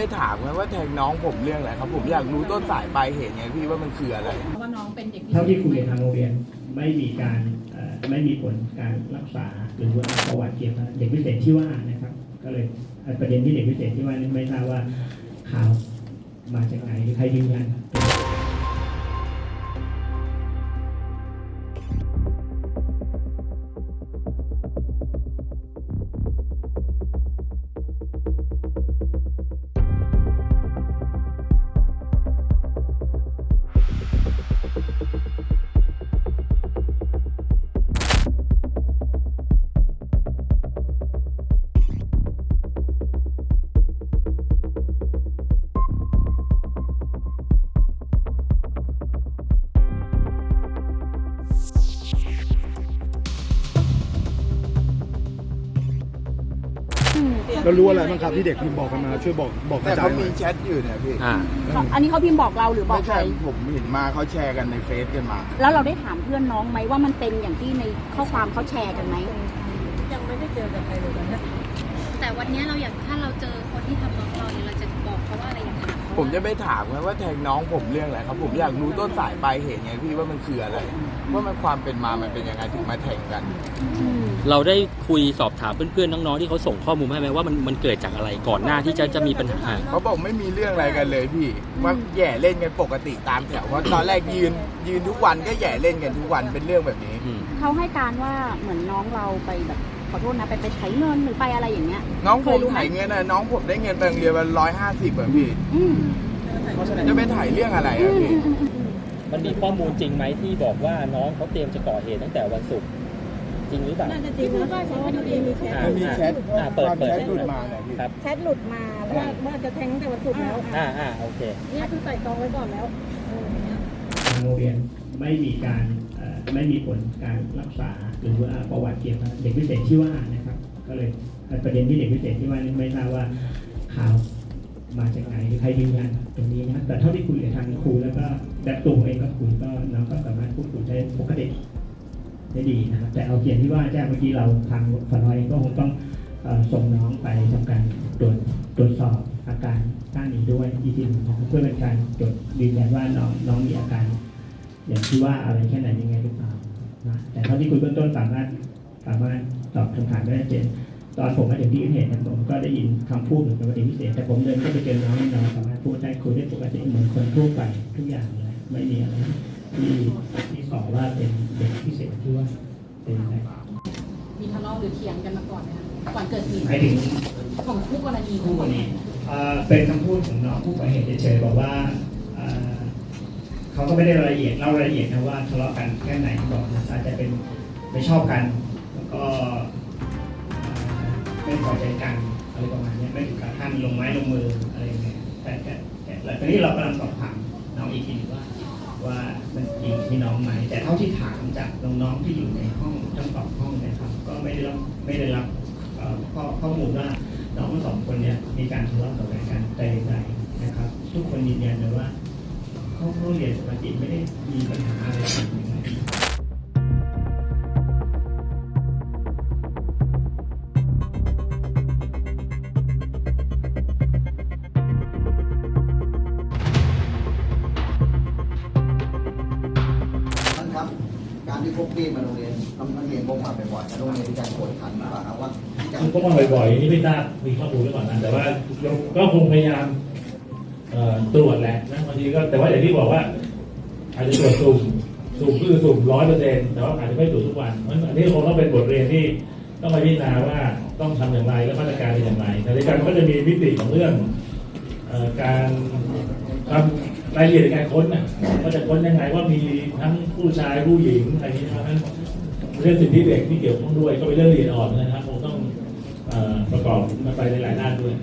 ได้ถามกันว่าแทงน้องผมเรื่องอะไรครับ ผมอยากรู้ต้นสายปลายเหตุไงพี่ว่ามันคืออะไร เพราะว่าน้องเป็นเด็กพิเศษเท่าที่คุยกับทางโรงเรียนไม่มีการเอ่อไม่มีผลการรักษาหรือว่าประวัติเกี่ยวกับเด็กพิเศษที่ว่านะครับ ก็เลยเอ่อประเด็นที่เด็กพิเศษที่ว่านี่ไม่ทราบว่าข่าวมาจากไหนหรือใครยืนยัน เรารู้อะไรบ้างครับที่เด็กพิมพ์บอกกันมาช่วยบอกบอกกแต่ระจาเขายหน่มีอยแชทอยู่เนี่ยพี่อ่าอันนี้เขาพิมพ์บอกเราหรือบอกไม่ใคร ใช่ผมเห็นมาเขาแชร์กันในเฟซกันมา แล้วเราได้ถามเพื่อนน้องไหมว่ามันเป็นอย่างที่ในข้อความเขาแชร์กันไหม ยังไม่ได้เจอกับใครเลยนะแต่วันเนี้ยเราอยากถ้าเราเจอคนที่ทำน้องเราเนี่ยเราจะบอกเขาว่าอะไรอยากถามเขาผมจะไปถามกันว่าแทงน้องผมเรื่องอะไรครับ ผมอยากรู้ต้นสายปลายเหตุไงพี่ว่ามันคืออะไร ว่ามันความเป็นมามันเป็นยังไงถึงมาแทงกัน เราได้คุยสอบถามเพื่อนๆน้องๆที่เขาส่งข้อมูลมาให้ไหมว่ามันมันเกิดจากอะไรก่อนหน้าที่จะจะมีปัญหา เขาบอกไม่มีเรื่องอะไรกันเลยพี่ว่าแย่เล่นกันปกติตามแถวเพราะตอนแรกยืนยืนทุกวันก็แย่เล่นกันทุกวันเป็นเรื่องแบบนี้ อืม เขาให้การว่าเหมือนน้องเราไปแบบขอโทษนะไปไปไถเงินหรือไปอะไรอย่างเงี้ย น้องผเคยมรู้ไหม ถ่ายเงินนะน้องผมได้เงินไปโรงเรียนวันร้อยห้าสิบอะพี่อืมจะไปถ่ายเรื่องอะไรอะพี่มันมีข้อมูลจริงไหมที่บอกว่าน้องเขาเตรียมจะก่อเหตุตั้งแต่วันศุกร์ จริงหรือเปล่า น่าจะจริงนะเพราะว่ามันมีแชทอ่ามันมีแชทอ่าเปิดความเปิด แชทหลุดมาเนี่ยพี่ ครับแชทหลุดมาว่าว่าจะแทงตั้งแต่วันศุกร์แล้วอ่าอ่าโอเค เนี่ยคือใส่ตองไว้ก่อนแล้วเอออย่างเงี้ย ทางโรงเรียนไม่มีการเอ่อไม่มีผลการรักษาหรือว่าประวัติเกี่ยวกับเด็กพิเศษที่ว่านะครับ ก็เลยเอ่อประเด็นที่เด็กพิเศษที่ว่านี่ไม่ทราบว่าข่าวมาจากไหนหรือใครยืนยันตรงนี้นะครับแต่เท่าที่คุยกับทางครูแล้วก็แบบตัวผมเองก็คุยก็น้องก็สามารถพูดคุยได้ปกติ ได้ดีนะครับแต่เอาเกียนที่ว่าแจ้งเมื่อกี้เราทางฝนอยเองก็คงต้องส่งน้องไปทำการตรวจตรวจสอบอาการด้านนี้ด้วยอีกทีหนึ่งนะครับเพื่อเป็นการตรวจยืนยันว่าน้องน้องมีอาการ อย่างที่ว่าอะไรแค่ไหนยังไงหรือเปล่านะแต่เท่าที่คุยเบื้องต้นสามารถสามารถตอบคำถามได้ชัดเจนตอนผมมาถึงที่เกิดเหตุเนยผมก็ได้ยินคำพูดเหมือนกับประเด็นพิเศษแต่ผมเดินเข้าไปเจอน้องน้องสามารถพูดได้คุยได้ปกติเหมือนคนทั่วไปทุกอย่างเลยไม่มีอะไร ที่ที่สอว่าเป็นเด็กพิเศษที่ว่าเป็นอะไรมีทะเลาะหรือเถียงกันมาก่อนไหมคะก่อนเกิดเหตุหมายถึงของคู่กรณีคู่กรณีเอ่อเป็นคำพูดของน้องผู้ก่อเหตุเฉยๆบอกว่าเขาก็ไม่ได้รายละเอียดเล่ารายละเอียดนะว่าทะเลาะกันแค่ไหนบอกนะอาจจะเป็นไม่ชอบกันแล้วก็ไม่พอใจกันอะไรประมาณนี้ไม่ถึงกับขั้นลงไม้ลงมืออะไรอย่างเงี้ยแต่แต่แต่ตอนนี้เรากำลังสอบถามน้องอีกทีหนึงว่าว่า ริงที่น้องไหมแต่เท่าที่ถามจากน้องๆที่อยู่ในห้องทั้งสองห้องนะครับ ก็ไม่ได้รับไม่ได้รับข้อข้อมูลว่าน้องทั้งสองคนเนี่ยมีการทะเลาะกับกันแต่อย่างใดนะครับ ทุกคนยืนยันเลยว่าเขาเขาเรียนปกติไม่ได้มีปัญหา การที่พกมีดมาโรงเรียนทำนักเรียนพกมาบ่อยๆโรงเรียนมีการกวดขันหรือเปล่าครับว่าที่จะมันก็มาบ่อยๆนี่ไม่ทราบมีข้อมูลหรือเปล่านะแต่ว่าก็คงพยายามเอ่อตรวจแหละนะบางทีก็แต่ว่าอย่างที่บอกว่า อาจจะตรวจสุ่มสุ่มก็คือสุ่มร้อยเปอร์เซ็นต์แต่ว่าอาจจะไม่ตรวจทุกวันเพราะฉะนั้นอันนี้คงต้องเป็นบทเรียนที่ต้องมาพิจารณาว่าต้องทำอย่างไรและมาตรการเป็นอย่างไรแต่ในการมันก็จะมีมิติของเรื่องเอ่อการทำ รายละเอียดในการค้นน่ะว่าจะค้นยังไงว่ามีทั้งผู้ชายผู้หญิงอะไรนี้นะครับเรื่องสิทธิเด็กที่เกี่ยวข้องด้วยก็เป็นเรื่องละเอียดอ่อนนะครับคงต้องอประกอบมันไปในหลายด้านด้วย